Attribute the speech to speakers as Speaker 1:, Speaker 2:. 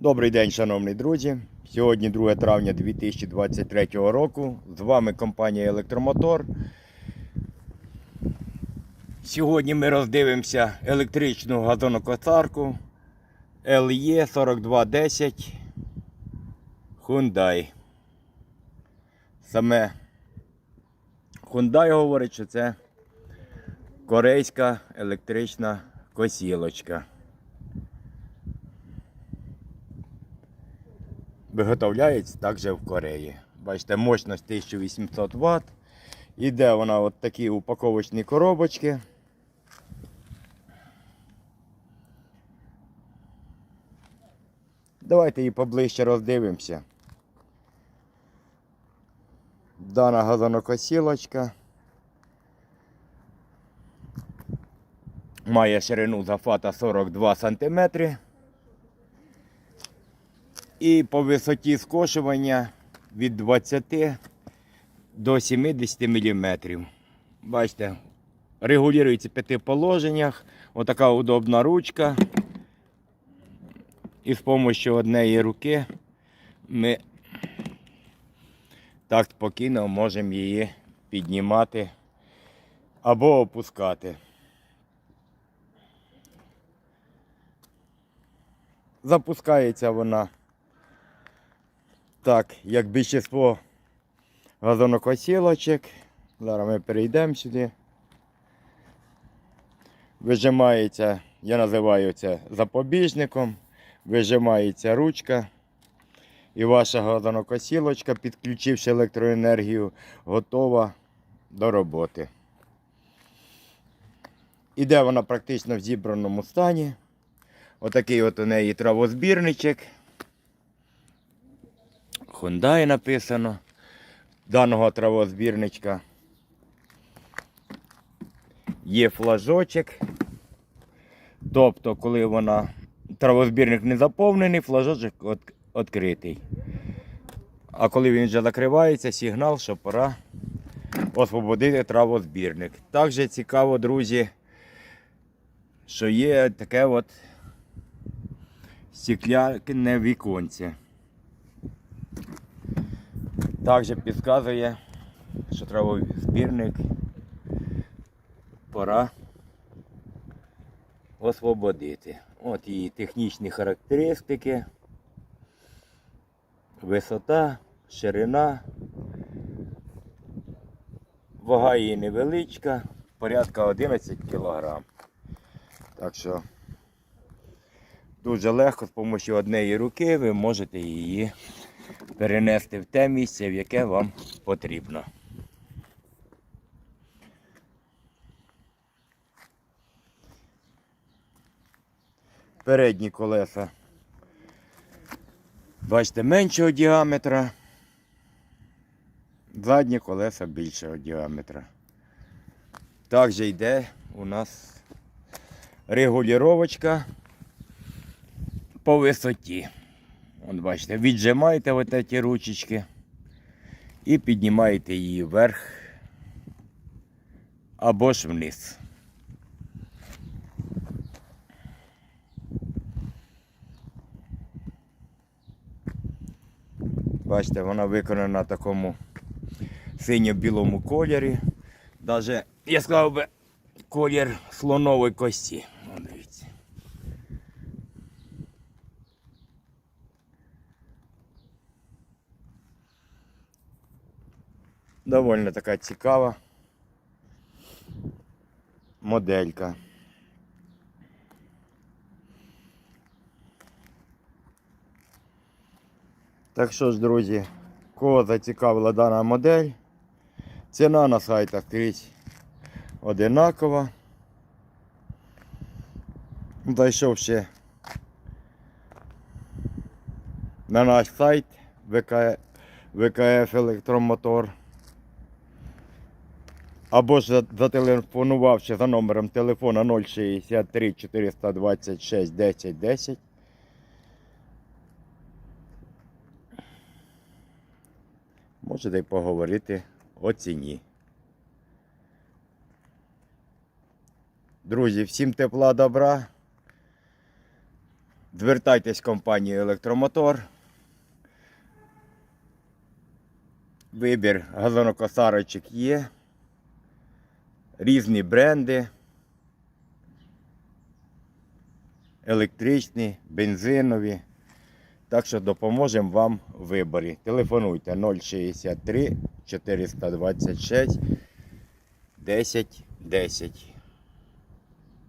Speaker 1: Добрий день, шановні друзі. Сьогодні 2 травня 2023 року. З вами компанія Електромотор. Сьогодні ми роздивимося електричну газонокосарку LE 4210 Hyundai. Саме Hyundai говорить, що це корейська електрична косілочка. Виготовляється також в Кореї. Бачите, мощність 1800 Вт. Іде вона от такі упаковочні коробочки. Давайте її поближче роздивимося. Дана газонокосілочка. Має ширину зафата 42 см. І по висоті скошування від 20 до 70 мм. Бачите, регулюється в п'яти положеннях. Отака удобна ручка. І з допомогою однієї руки ми так спокійно можемо її піднімати або опускати. Запускається вона так, як більшість газонокосілочок. Зараз ми перейдемо сюди. Вижимається, я називаю це запобіжником, вижимається ручка. І ваша газонокосілочка, підключивши електроенергію, готова до роботи. Іде вона практично в зібраному стані. Отакий от у неї травозбірничок. Hyundai написано даного травозбірничка. Є флажочок. Тобто, коли вона травозбірник не заповнений, флажочок відкритий. А коли він вже закривається, сигнал, що пора освободити травозбірник. Також цікаво, друзі, що є таке от стекляне віконце. Також підказує, що треба збірник пора освободити. От її технічні характеристики, висота, ширина, вага її невеличка, порядка 11 кг. Так що дуже легко з допомогою однієї руки ви можете її перенести в те місце, в яке вам потрібно. Передні колеса, бачите, меншого діаметра, задні колеса більшого діаметра. Також йде у нас регулювачка по висоті. От бачите, віджимаєте от ці ручечки і піднімаєте її вверх або ж вниз. Бачите, вона виконана в такому синьо-білому кольорі. Навіть, я сказав би, колір слонової кості. О, дивіться. Довольно така цікава моделька. Так що ж, друзі, кого зацікавила дана модель, ціна на сайтах скрізь одинакова. Зайшовши на наш сайт ВК, ВКФ Електромотор. Або ж зателефонувавши за номером телефона 063 426 10 10. Можете поговорити о ціні. Друзі, всім тепла добра. Звертайтесь в компанію Електромотор. Вибір газонокосарочок є. Різні бренди. Електричні, бензинові. Так що допоможемо вам в виборі. Телефонуйте 063 426 10 10.